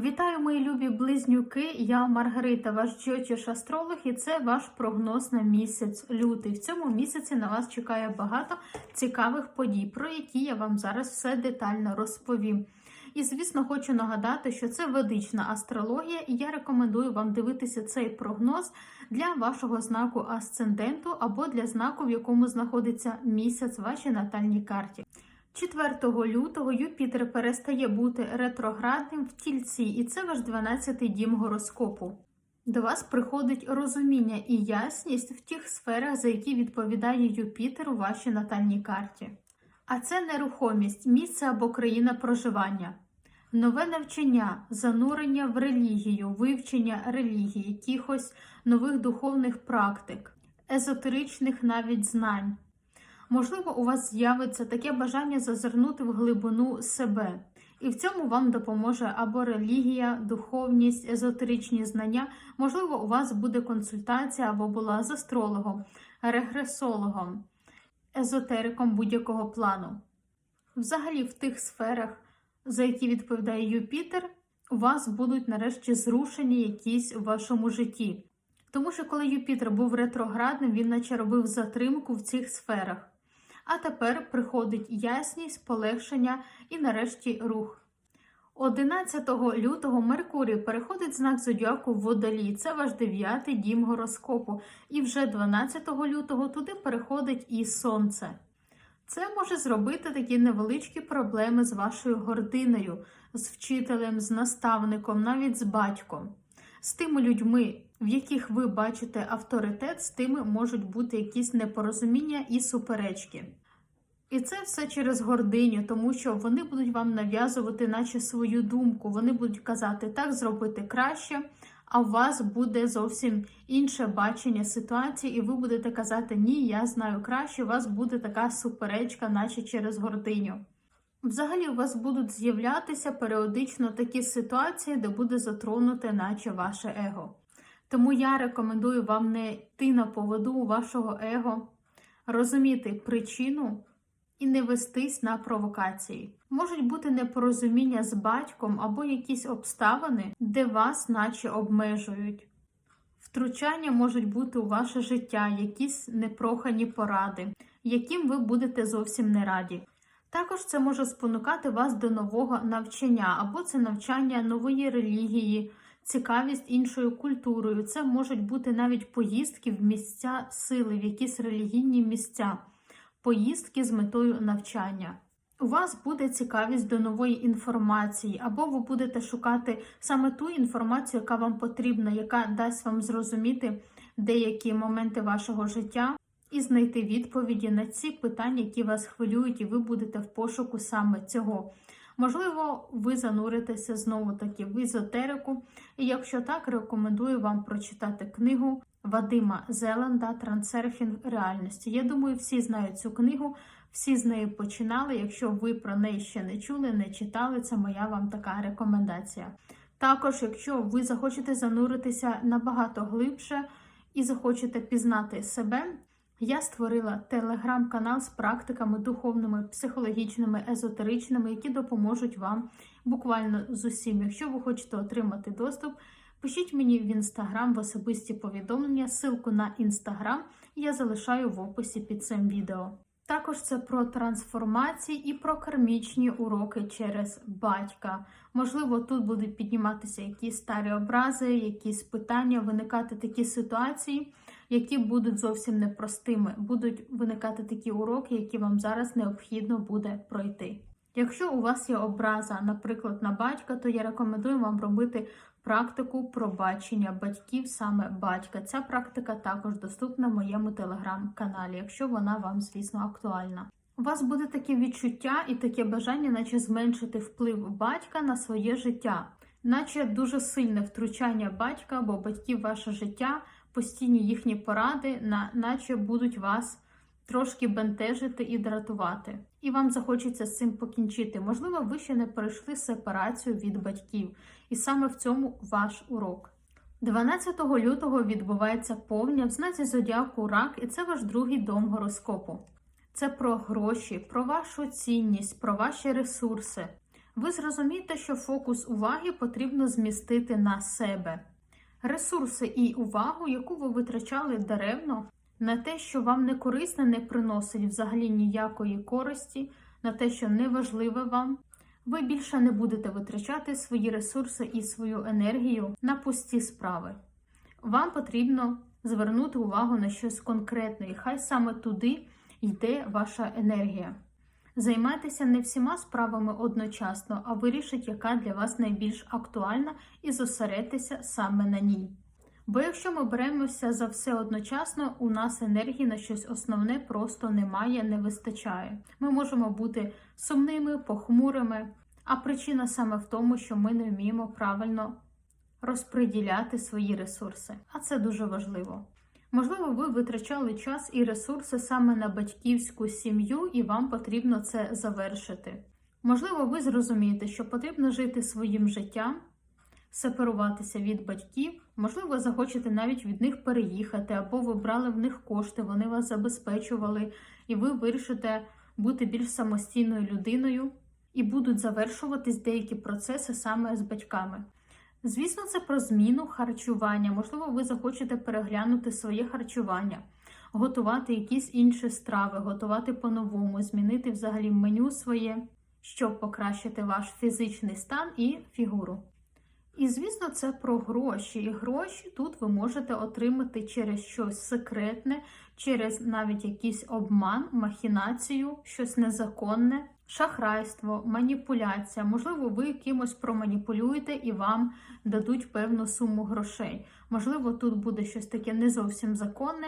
Вітаю, мої любі близнюки. Я Маргарита, ваш джотіш астролог, і це ваш прогноз на місяць лютий. В цьому місяці на вас чекає багато цікавих подій, про які я вам зараз все детально розповім. І, звісно, хочу нагадати, що це ведична астрологія, і я рекомендую вам дивитися цей прогноз для вашого знаку асценденту або для знаку, в якому знаходиться місяць в вашій натальній карті. 4 лютого Юпітер перестає бути ретроградним в тільці, і це ваш 12-й дім гороскопу. До вас приходить розуміння і ясність в тих сферах, за які відповідає Юпітер у вашій натальній карті. А це нерухомість, місце або країна проживання, нове навчання, занурення в релігію, вивчення релігії, якихось нових духовних практик, езотеричних навіть знань. Можливо, у вас з'явиться таке бажання зазирнути в глибину себе, і в цьому вам допоможе або релігія, духовність, езотеричні знання. Можливо, у вас буде консультація або була з астрологом, регресологом, езотериком будь-якого плану. Взагалі, в тих сферах, за які відповідає Юпітер, у вас будуть нарешті зрушення якісь у вашому житті. Тому що коли Юпітер був ретроградним, він наче робив затримку в цих сферах. А тепер приходить ясність, полегшення і нарешті рух. 11 лютого Меркурій переходить знак зодіаку в Водолій. Це ваш дев'ятий дім гороскопу. І вже 12 лютого туди переходить і Сонце. Це може зробити такі невеличкі проблеми з вашою гординою, з вчителем, з наставником, навіть з батьком, з тими людьми, в яких ви бачите авторитет, з тими можуть бути якісь непорозуміння і суперечки. І це все через гординю, тому що вони будуть вам нав'язувати, наче свою думку. Вони будуть казати так зробити краще, а у вас буде зовсім інше бачення ситуації, і ви будете казати Ні, я знаю краще. У вас буде така суперечка, наче через гординю. Взагалі, у вас будуть з'являтися періодично такі ситуації, де буде затронуте, наче ваше его. Тому я рекомендую вам не йти на поводу вашого его, розуміти причину і не вестись на провокації. Можуть бути непорозуміння з батьком або якісь обставини, де вас наче обмежують. Втручання можуть бути у ваше життя, якісь непрохані поради, яким ви будете зовсім не раді. Також це може спонукати вас до нового навчання, або це навчання нової релігії, цікавість іншою культурою. Це можуть бути навіть поїздки в місця сили, в якісь релігійні місця, поїздки з метою навчання. У вас буде цікавість до нової інформації, або ви будете шукати саме ту інформацію, яка вам потрібна, яка дасть вам зрозуміти деякі моменти вашого життя і знайти відповіді на ці питання, які вас хвилюють, і ви будете в пошуку саме цього. Можливо, ви зануритеся знову таки в езотерику, і якщо так, рекомендую вам прочитати книгу Вадима Зеланда Трансерфінг реальності. Я думаю, всі знають цю книгу, всі з нею починали. Якщо ви про неї ще не чули, не читали, це моя вам така рекомендація. Також, якщо ви захочете зануритися набагато глибше і захочете пізнати себе, я створила телеграм-канал з практиками духовними, психологічними, езотеричними, які допоможуть вам буквально з усім. Якщо ви хочете отримати доступ, пишіть мені в інстаграм в особисті повідомлення, ссылку на інстаграм я залишаю в описі під цим відео. Також це про трансформації і про кармічні уроки через батька. Можливо, тут будуть підніматися якісь старі образи, якісь питання, виникати такі ситуації, які будуть зовсім непростими. Будуть виникати такі уроки, які вам зараз необхідно буде пройти. Якщо у вас є образа, наприклад, на батька, то я рекомендую вам робити практику пробачення батьків, саме батька. Ця практика також доступна в моєму телеграм-каналі, якщо вона вам, звісно, актуальна. У вас буде таке відчуття і таке бажання, наче зменшити вплив батька на своє життя, наче дуже сильне втручання батька або батьків ваше життя, постійні їхні поради, на, наче будуть вас трошки бентежити і дратувати. І вам захочеться з цим покінчити. Можливо, ви ще не пройшли сепарацію від батьків, і саме в цьому ваш урок. 12 лютого відбувається повня в знаці зодіаку рак, і це ваш другий дом гороскопу. Це про гроші, про вашу цінність, про ваші ресурси. Ви зрозумієте, що фокус уваги потрібно змістити на себе. Ресурси і увагу, яку ви витрачали даремно, на те, що вам не корисне, не приносить взагалі ніякої користі, на те, що не важливе вам, ви більше не будете витрачати свої ресурси і свою енергію на пусті справи. Вам потрібно звернути увагу на щось конкретне, і хай саме туди йде ваша енергія. Займайтеся не всіма справами одночасно, а вирішіть, яка для вас найбільш актуальна, і зосередьтеся саме на ній. Бо якщо ми беремося за все одночасно, у нас енергії на щось основне просто немає, не вистачає. Ми можемо бути сумними, похмурими, а причина саме в тому, що ми не вміємо правильно розподіляти свої ресурси, а це дуже важливо. Можливо, ви витрачали час і ресурси саме на батьківську сім'ю, і вам потрібно це завершити. Можливо, ви зрозумієте, що потрібно жити своїм життям, сепаруватися від батьків, можливо, захочете навіть від них переїхати, або ви брали в них кошти, вони вас забезпечували, і ви вирішите бути більш самостійною людиною, і будуть завершуватись деякі процеси саме з батьками. Звісно, це про зміну харчування. Можливо, ви захочете переглянути своє харчування, готувати якісь інші страви, готувати по-новому, змінити взагалі меню своє, щоб покращити ваш фізичний стан і фігуру. І, звісно, це про гроші. І гроші тут ви можете отримати через щось секретне, через навіть якийсь обман, махінацію, щось незаконне, шахрайство, маніпуляція. Можливо, ви кимось проманіпулюєте і вам дадуть певну суму грошей. Можливо, тут буде щось таке не зовсім законне.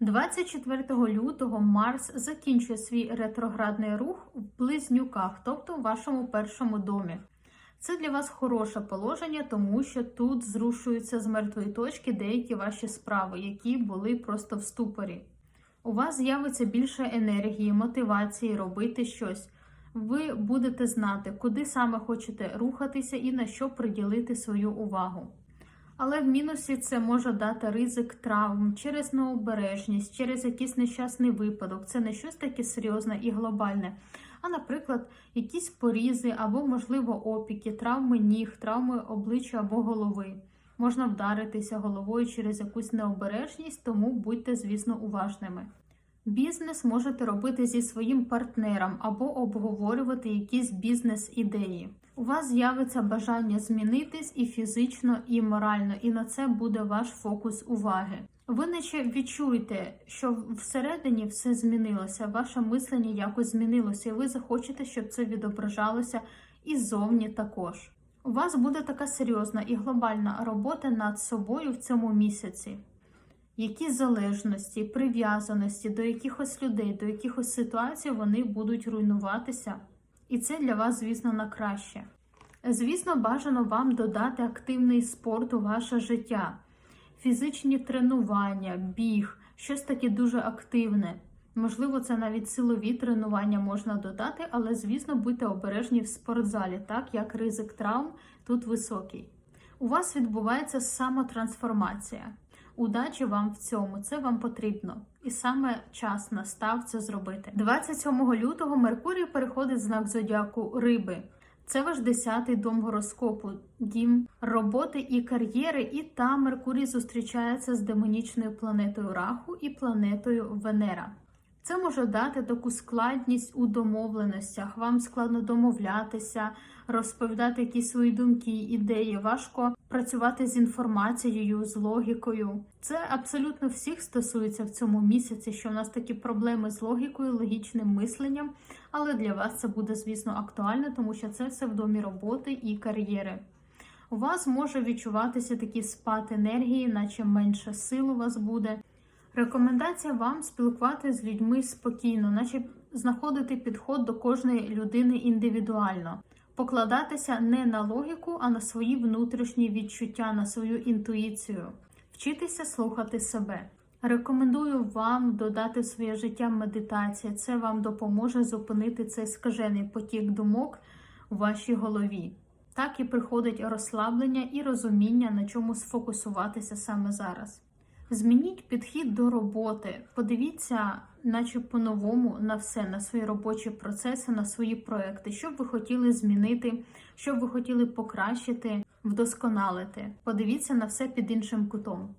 24 лютого Марс закінчує свій ретроградний рух в близнюках, тобто в вашому першому домі. Це для вас хороше положення, тому що тут зрушуються з мертвої точки деякі ваші справи, які були просто в ступорі. У вас з'явиться більше енергії, мотивації робити щось. Ви будете знати, куди саме хочете рухатися і на що приділити свою увагу. Але в мінусі це може дати ризик травм через необережність, через якийсь нещасний випадок. Це не щось таке серйозне і глобальне, а, наприклад, якісь порізи або, можливо, опіки, травми ніг, травми обличчя або голови. Можна вдаритися головою через якусь необережність, тому будьте, звісно, уважними. Бізнес можете робити зі своїм партнером або обговорювати якісь бізнес-ідеї. У вас з'явиться бажання змінитись і фізично, і морально, і на це буде ваш фокус уваги. Ви наче відчуєте, що всередині все змінилося, ваше мислення якось змінилося, і ви захочете, щоб це відображалося і ззовні також. У вас буде така серйозна і глобальна робота над собою в цьому місяці. Які залежності, прив'язаності до якихось людей, до якихось ситуацій вони будуть руйнуватися. І це для вас, звісно, на краще. Звісно, бажано вам додати активний спорт у ваше життя, фізичні тренування, біг, щось таке дуже активне. Можливо, це навіть силові тренування можна додати, але, звісно, будьте обережні в спортзалі, так як ризик травм тут високий. У вас відбувається самотрансформація. Удачі вам в цьому, це вам потрібно. І саме час настав це зробити. 27 лютого Меркурій переходить знак зодіаку Риби. Це ваш 10-й дом гороскопу, дім роботи і кар'єри, і там Меркурій зустрічається з демонічною планетою Раху і планетою Венера. Це може дати таку складність у домовленостях. Вам складно домовлятися, розповідати якісь свої думки, ідеї. Важко працювати з інформацією, з логікою. Це абсолютно всіх стосується в цьому місяці, що у нас такі проблеми з логікою, логічним мисленням. Але для вас це буде, звісно, актуально, тому що це все в домі роботи і кар'єри. У вас може відчуватися такий спад енергії, наче менше сил у вас буде. Рекомендація вам спілкувати з людьми спокійно, наче знаходити підход до кожної людини індивідуально, покладатися не на логіку, а на свої внутрішні відчуття, на свою інтуїцію, вчитися слухати себе. Рекомендую вам додати в своє життя медитація. Це вам допоможе зупинити цей скажений потік думок у вашій голові. Так і приходить розслаблення і розуміння, на чому сфокусуватися саме зараз. Змініть підхід до роботи. Подивіться наче по-новому на все, на свої робочі процеси, на свої проекти, що б ви хотіли змінити, що б ви хотіли покращити, вдосконалити. Подивіться на все під іншим кутом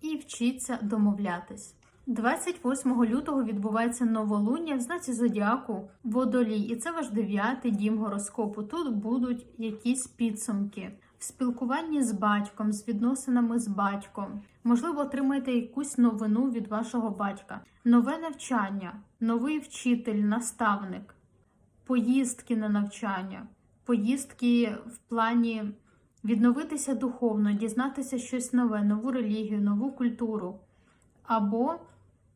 і вчіться домовлятись. 28 лютого відбувається новолуння в знаці зодіаку Водолій, і це ваш дев'ятий дім гороскопу. Тут будуть якісь підсумки в спілкуванні з батьком, з відносинами з батьком. Можливо, отримаєте якусь новину від вашого батька, нове навчання, новий вчитель, наставник, поїздки на навчання, поїздки в плані відновитися духовно, дізнатися щось нове, нову релігію, нову культуру, або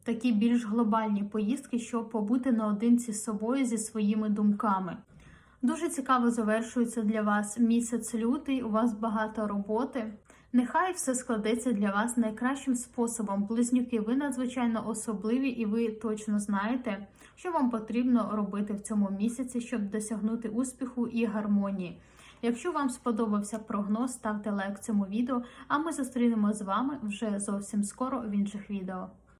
такі більш глобальні поїздки, щоб побути наодинці з собою зі своїми думками. Дуже цікаво завершується для вас місяць лютий. У вас багато роботи. Нехай все складеться для вас найкращим способом. Близнюки, ви надзвичайно особливі, і ви точно знаєте, що вам потрібно робити в цьому місяці, щоб досягнути успіху і гармонії. Якщо вам сподобався прогноз, ставте лайк цьому відео, а ми зустрінемо з вами вже зовсім скоро в інших відео.